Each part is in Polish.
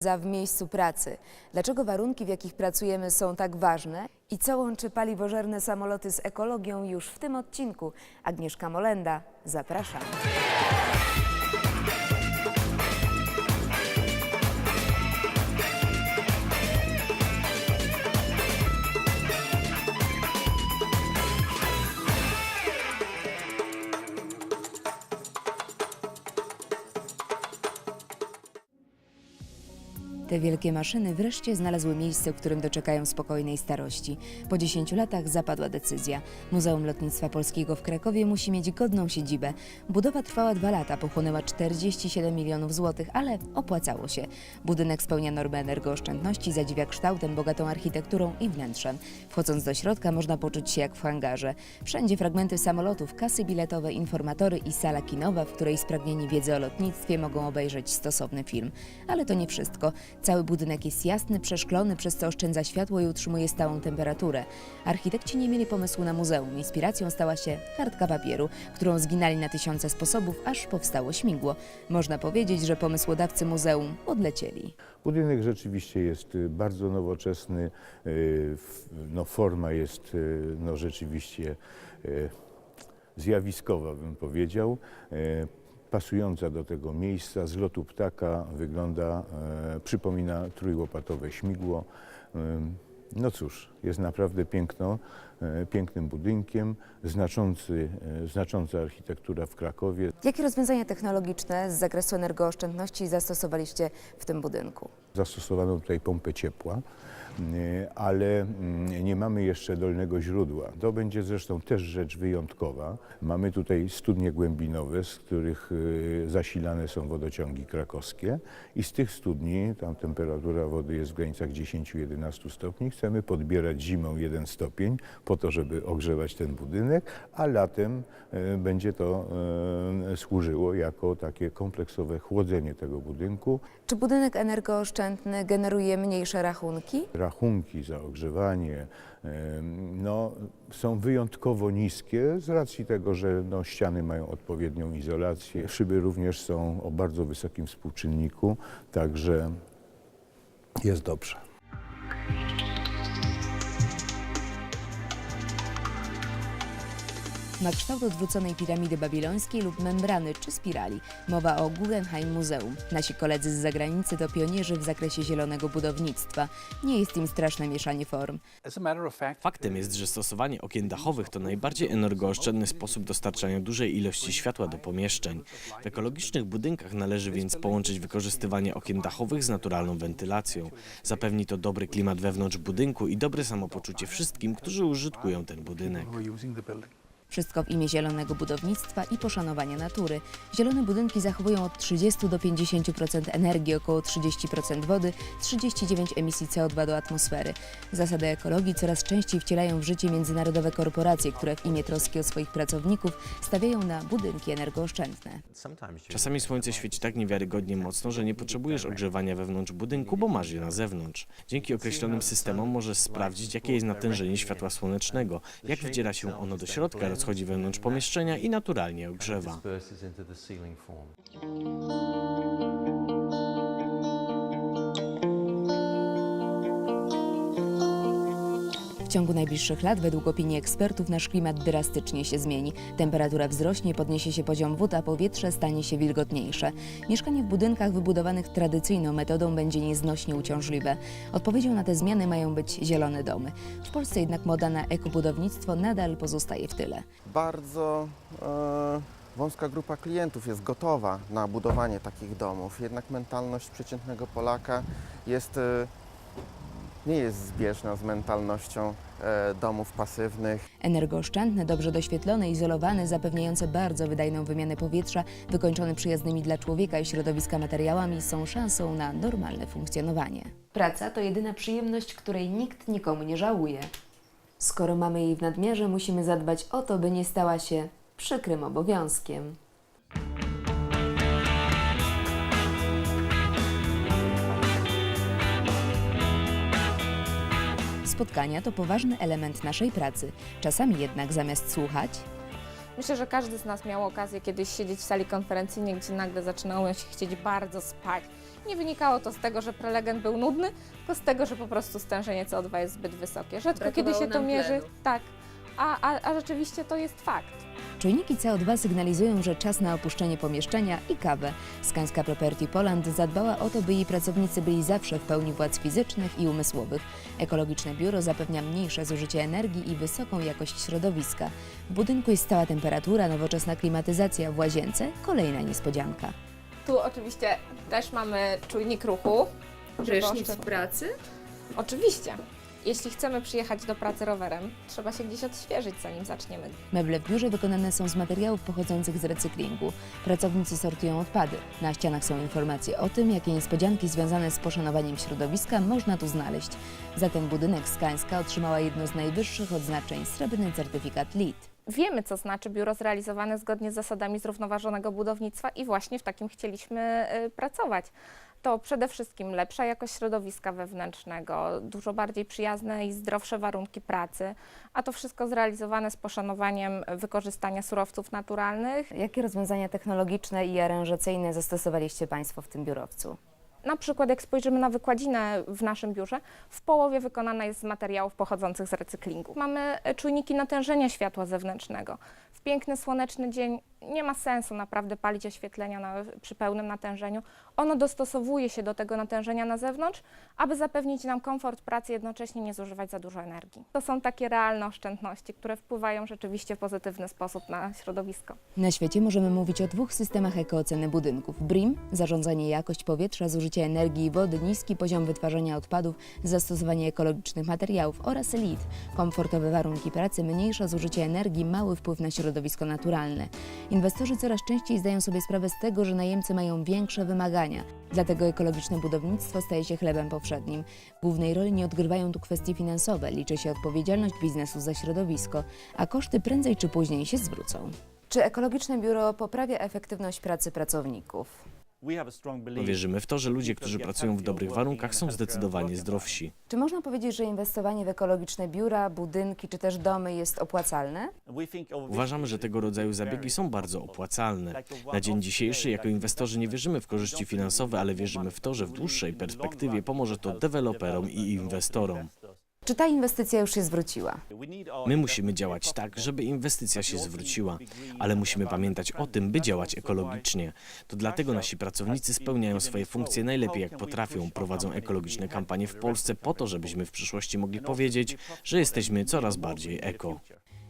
za w miejscu pracy. Dlaczego warunki, w jakich pracujemy, są tak ważne i co łączy paliwożerne samoloty z ekologią już w tym odcinku? Agnieszka Molenda, zapraszam. Te wielkie maszyny wreszcie znalazły miejsce, w którym doczekają spokojnej starości. Po 10 latach zapadła decyzja. Muzeum Lotnictwa Polskiego w Krakowie musi mieć godną siedzibę. Budowa trwała dwa lata, pochłonęła 47 milionów złotych, ale opłacało się. Budynek spełnia normy energooszczędności, zadziwia kształtem, bogatą architekturą i wnętrzem. Wchodząc do środka można poczuć się jak w hangarze. Wszędzie fragmenty samolotów, kasy biletowe, informatory i sala kinowa, w której spragnieni wiedzy o lotnictwie mogą obejrzeć stosowny film. Ale to nie wszystko. Cały budynek jest jasny, przeszklony, przez co oszczędza światło i utrzymuje stałą temperaturę. Architekci nie mieli pomysłu na muzeum. Inspiracją stała się kartka papieru, którą zginali na tysiące sposobów, aż powstało śmigło. Można powiedzieć, że pomysłodawcy muzeum odlecieli. Budynek rzeczywiście jest y, bardzo nowoczesny, y, no forma jest y, no rzeczywiście zjawiskowa bym powiedział, pasująca do tego miejsca, z lotu ptaka wygląda, y, przypomina trójłopatowe śmigło. Y, No cóż, jest naprawdę y, pięknym budynkiem, znaczący, y, znacząca architektura w Krakowie. Jakie rozwiązania technologiczne z zakresu energooszczędności zastosowaliście w tym budynku? Zastosowano tutaj pompę ciepła, ale nie mamy jeszcze dolnego źródła. To będzie zresztą też rzecz wyjątkowa. Mamy tutaj studnie głębinowe, z których y, zasilane są wodociągi krakowskie i z tych studni, tam temperatura wody jest w granicach 10-11 stopni, chcemy podbierać zimą 1 stopień po to, żeby ogrzewać ten budynek, a latem y, będzie to y, służyło jako takie kompleksowe chłodzenie tego budynku. Czy budynek energooszczędny generuje mniejsze rachunki? rachunki za ogrzewanie em, no, są wyjątkowo niskie z racji tego, że no, ściany mają odpowiednią izolację. Szyby również są o bardzo wysokim współczynniku, także jest dobrze. Ma kształt odwróconej piramidy babilońskiej lub membrany czy spirali. Mowa o Guggenheim Muzeum. Nasi koledzy z zagranicy to pionierzy w zakresie zielonego budownictwa. Nie jest im straszne mieszanie form. Faktem jest, że stosowanie okien dachowych to najbardziej energooszczędny sposób dostarczania dużej ilości światła do pomieszczeń. W ekologicznych budynkach należy więc połączyć wykorzystywanie okien dachowych z naturalną wentylacją. Zapewni to dobry klimat wewnątrz budynku i dobre samopoczucie wszystkim, którzy użytkują ten budynek. Wszystko w imię zielonego budownictwa i poszanowania natury. Zielone budynki zachowują od 30 do 50% energii, około 30% wody, 39 emisji CO2 do atmosfery. Zasady ekologii coraz częściej wcielają w życie międzynarodowe korporacje, które w imię troski o swoich pracowników stawiają na budynki energooszczędne. Czasami słońce świeci tak niewiarygodnie mocno, że nie potrzebujesz ogrzewania wewnątrz budynku, bo masz je na zewnątrz. Dzięki określonym systemom możesz sprawdzić, jakie jest natężenie światła słonecznego, jak wdziera się ono do środka, rozchodzi wewnątrz pomieszczenia i naturalnie ogrzewa. Ciągu najbliższych lat, według opinii ekspertów, nasz klimat drastycznie się zmieni. Temperatura wzrośnie, podniesie się poziom wód, a powietrze stanie się wilgotniejsze. Mieszkanie w budynkach wybudowanych tradycyjną metodą będzie nieznośnie uciążliwe. Odpowiedzią na te zmiany mają być zielone domy. W Polsce jednak moda na ekobudownictwo nadal pozostaje w tyle. bardzo e, wąska grupa klientów jest gotowa na budowanie takich domów. Jednak mentalność przeciętnego Polaka jest, e, nie jest zbieżna z mentalnością e, domów pasywnych. Energooszczędne, dobrze doświetlone, izolowane, zapewniające bardzo wydajną wymianę powietrza, wykończone przyjaznymi dla człowieka i środowiska materiałami są szansą na normalne funkcjonowanie. Praca to jedyna przyjemność, której nikt nikomu nie żałuje. Skoro mamy jej w nadmiarze, musimy zadbać o to, by nie stała się przykrym obowiązkiem. Spotkania to poważny element naszej pracy. Czasami jednak zamiast słuchać, Myślę, że każdy z nas miał okazję kiedyś siedzieć w sali konferencyjnej, gdzie nagle zaczynało się chcieć bardzo spać Nie wynikało to z tego, że prelegent był nudny, tylko z tego, że po prostu stężenie CO2 jest zbyt wysokie. Rzadko kiedy Brakowało się to nam mierzy. tlenu. Tak, a, a, a rzeczywiście to jest fakt. Czujniki CO2 sygnalizują, że czas na opuszczenie pomieszczenia i kawę. Skanska Property Poland zadbała o to, by jej pracownicy byli zawsze w pełni władz fizycznych i umysłowych. Ekologiczne biuro zapewnia mniejsze zużycie energii i wysoką jakość środowiska. W budynku jest stała temperatura, nowoczesna klimatyzacja, w łazience kolejna niespodzianka. Tu oczywiście też mamy czujnik ruchu. żeby oszczęd- pracy? Oczywiście. Jeśli chcemy przyjechać do pracy rowerem, trzeba się gdzieś odświeżyć, zanim zaczniemy. Meble w biurze wykonane są z materiałów pochodzących z recyklingu. Pracownicy sortują odpady. Na ścianach są informacje o tym, jakie niespodzianki związane z poszanowaniem środowiska można tu znaleźć. Za ten budynek Skańska otrzymała jedno z najwyższych odznaczeń srebrny certyfikat LEED. Wiemy, co znaczy biuro zrealizowane zgodnie z zasadami zrównoważonego budownictwa i właśnie w takim chcieliśmy y, pracować. To przede wszystkim lepsza jakość środowiska wewnętrznego, dużo bardziej przyjazne i zdrowsze warunki pracy, a to wszystko zrealizowane z poszanowaniem wykorzystania surowców naturalnych. Jakie rozwiązania technologiczne i aranżacyjne zastosowaliście Państwo w tym biurowcu? Na przykład, jak spojrzymy na wykładzinę w naszym biurze, w połowie wykonana jest z materiałów pochodzących z recyklingu. Mamy e, czujniki natężenia światła zewnętrznego. W piękny, słoneczny dzień nie ma sensu naprawdę palić oświetlenia na, przy pełnym natężeniu. Ono dostosowuje się do tego natężenia na zewnątrz, aby zapewnić nam komfort pracy, jednocześnie nie zużywać za dużo energii. To są takie realne oszczędności, które wpływają rzeczywiście w pozytywny sposób na środowisko. Na świecie możemy mówić o dwóch systemach ekooceny budynków. BRIM – zarządzanie jakość powietrza, zużycie energii i wody, niski poziom wytwarzania odpadów, zastosowanie ekologicznych materiałów oraz LEED – komfortowe warunki pracy, mniejsze zużycie energii, mały wpływ na środowisko naturalne. Inwestorzy coraz częściej zdają sobie sprawę z tego, że najemcy mają większe wymagania. Dlatego ekologiczne budownictwo staje się chlebem powszednim. Głównej roli nie odgrywają tu kwestie finansowe, liczy się odpowiedzialność biznesu za środowisko, a koszty prędzej czy później się zwrócą. Czy ekologiczne biuro poprawia efektywność pracy pracowników? Wierzymy w to, że ludzie, którzy pracują w dobrych warunkach, są zdecydowanie zdrowsi. Czy można powiedzieć, że inwestowanie w ekologiczne biura, budynki czy też domy jest opłacalne? Uważamy, że tego rodzaju zabiegi są bardzo opłacalne. Na dzień dzisiejszy jako inwestorzy nie wierzymy w korzyści finansowe, ale wierzymy w to, że w dłuższej perspektywie pomoże to deweloperom i inwestorom. Czy ta inwestycja już się zwróciła? My musimy działać tak, żeby inwestycja się zwróciła, ale musimy pamiętać o tym, by działać ekologicznie. To dlatego nasi pracownicy spełniają swoje funkcje najlepiej jak potrafią, prowadzą ekologiczne kampanie w Polsce po to, żebyśmy w przyszłości mogli powiedzieć, że jesteśmy coraz bardziej eko.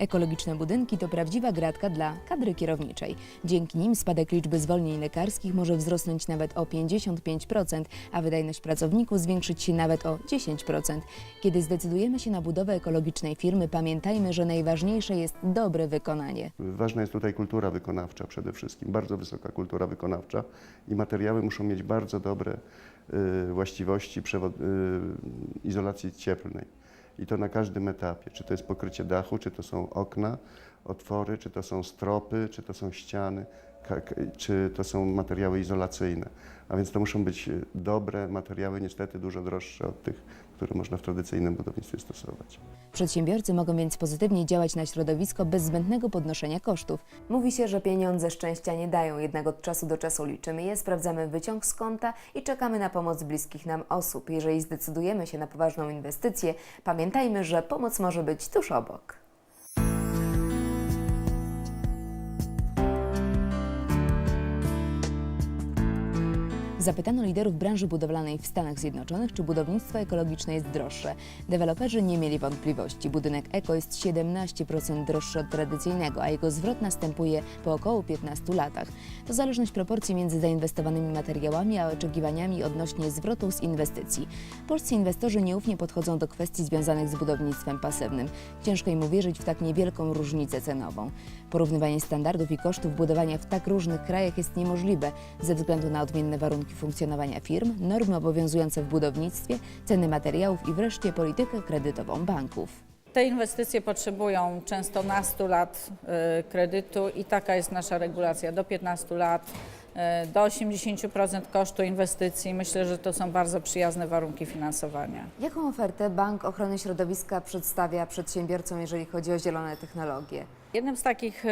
Ekologiczne budynki to prawdziwa gratka dla kadry kierowniczej. Dzięki nim spadek liczby zwolnień lekarskich może wzrosnąć nawet o 55%, a wydajność pracowników zwiększyć się nawet o 10%. Kiedy zdecydujemy się na budowę ekologicznej firmy, pamiętajmy, że najważniejsze jest dobre wykonanie. Ważna jest tutaj kultura wykonawcza przede wszystkim, bardzo wysoka kultura wykonawcza i materiały muszą mieć bardzo dobre y, właściwości y, izolacji cieplnej. I to na każdym etapie, czy to jest pokrycie dachu, czy to są okna, otwory, czy to są stropy, czy to są ściany, czy to są materiały izolacyjne. A więc to muszą być y, dobre materiały, niestety dużo droższe od tych, które można w tradycyjnym budownictwie stosować. Przedsiębiorcy mogą więc pozytywnie działać na środowisko bez zbędnego podnoszenia kosztów. Mówi się, że pieniądze szczęścia nie dają, jednak od czasu do czasu liczymy je, sprawdzamy wyciąg z konta i czekamy na pomoc bliskich nam osób. Jeżeli zdecydujemy się na poważną inwestycję, pamiętajmy, że pomoc może być tuż obok. Zapytano liderów branży budowlanej w Stanach Zjednoczonych, czy budownictwo ekologiczne jest droższe. Deweloperzy nie mieli wątpliwości. Budynek eko jest 17% droższy od tradycyjnego, a jego zwrot następuje po około 15 latach. To zależność proporcji między zainwestowanymi materiałami a oczekiwaniami odnośnie zwrotu z inwestycji. Polscy inwestorzy nieufnie podchodzą do kwestii związanych z budownictwem pasywnym. Ciężko im uwierzyć w tak niewielką różnicę cenową. Porównywanie standardów i kosztów budowania w tak różnych krajach jest niemożliwe ze względu na odmienne warunki funkcjonowania firm, normy obowiązujące w budownictwie, ceny materiałów i wreszcie politykę kredytową banków. Te inwestycje potrzebują często nastu lat y, kredytu i taka jest nasza regulacja. Do 15 lat, y, do 80% kosztu inwestycji. Myślę, że to są bardzo przyjazne warunki finansowania. Jaką ofertę Bank Ochrony Środowiska przedstawia przedsiębiorcom, jeżeli chodzi o zielone technologie? Jednym z takich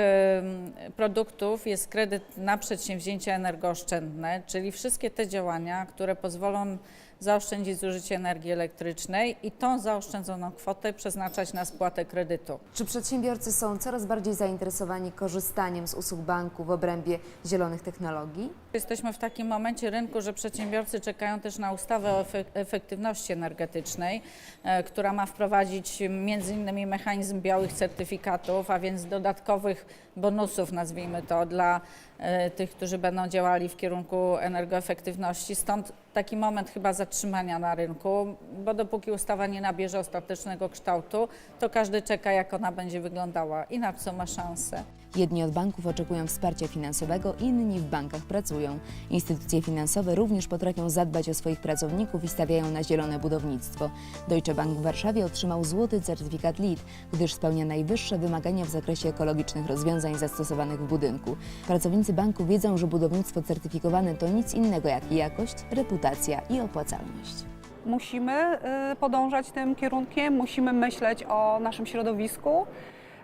produktów jest kredyt na przedsięwzięcia energooszczędne, czyli wszystkie te działania, które pozwolą zaoszczędzić zużycie energii elektrycznej i tą zaoszczędzoną kwotę przeznaczać na spłatę kredytu. Czy przedsiębiorcy są coraz bardziej zainteresowani korzystaniem z usług banku w obrębie zielonych technologii? Jesteśmy w takim momencie rynku, że przedsiębiorcy czekają też na ustawę o efek- efektywności energetycznej, e, która ma wprowadzić między innymi mechanizm białych certyfikatów, a więc dodatkowych bonusów, nazwijmy to, dla e, tych, którzy będą działali w kierunku energoefektywności. Stąd taki moment chyba zatrzymania na rynku, bo dopóki ustawa nie nabierze ostatecznego kształtu, to każdy czeka, jak ona będzie wyglądała i na co ma szansę. Jedni od banków oczekują wsparcia finansowego, inni w bankach pracują. Instytucje finansowe również potrafią zadbać o swoich pracowników i stawiają na zielone budownictwo. Deutsche Bank w Warszawie otrzymał złoty certyfikat LEED, gdyż spełnia najwyższe wymagania w zakresie ekologicznych rozwiązań zastosowanych w budynku. Pracownicy banku wiedzą, że budownictwo certyfikowane to nic innego jak jakość, reputacja i opłacalność. Musimy y, podążać tym kierunkiem, musimy myśleć o naszym środowisku.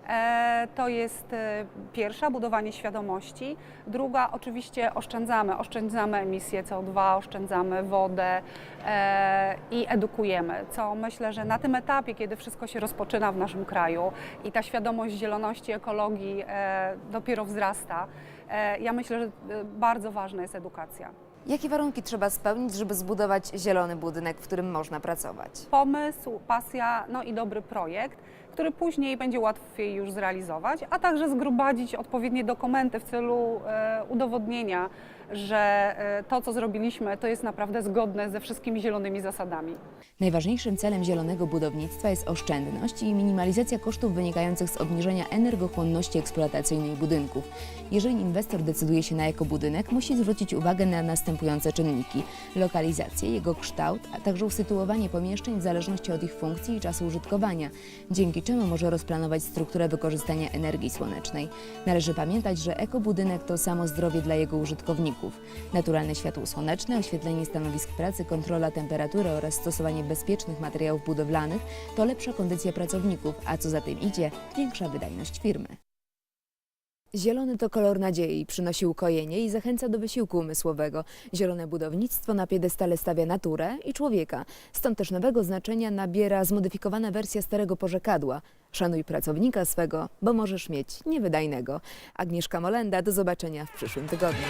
E, To jest e, pierwsza, budowanie świadomości. Druga, oczywiście oszczędzamy, oszczędzamy emisję CO2, oszczędzamy wodę e, i edukujemy, co myślę, że na tym etapie, kiedy wszystko się rozpoczyna w naszym kraju i ta świadomość zieloności, ekologii dopiero wzrasta, ja myślę, że bardzo ważna jest edukacja. Jakie warunki trzeba spełnić, żeby zbudować zielony budynek, w którym można pracować? pomysł, pasja, no i dobry projekt, który później będzie łatwiej już zrealizować, a także zgromadzić odpowiednie dokumenty w celu e, udowodnienia, że e, to, co zrobiliśmy, to jest naprawdę zgodne ze wszystkimi zielonymi zasadami. Najważniejszym celem zielonego budownictwa jest oszczędność i minimalizacja kosztów wynikających z obniżenia energochłonności eksploatacyjnej budynków. Jeżeli inwestor decyduje się na ekobudynek, musi zwrócić uwagę na następujące czynniki: lokalizację, jego kształt, a także usytuowanie pomieszczeń w zależności od ich funkcji i czasu użytkowania, dzięki czemu może rozplanować strukturę wykorzystania energii słonecznej. Należy pamiętać, że ekobudynek to samo zdrowie dla jego użytkowników. Naturalne światło słoneczne, oświetlenie stanowisk pracy, kontrola temperatury oraz stosowanie bezpiecznych materiałów budowlanych to lepsza kondycja pracowników, a co za tym idzie, większa wydajność firmy. Zielony to kolor nadziei, przynosi ukojenie i zachęca do wysiłku umysłowego. Zielone budownictwo na piedestale stawia naturę i człowieka. Stąd też nowego znaczenia nabiera zmodyfikowana wersja starego porzekadła. Szanuj pracownika swego, bo możesz mieć niewydajnego. Agnieszka Molenda, do zobaczenia w przyszłym tygodniu.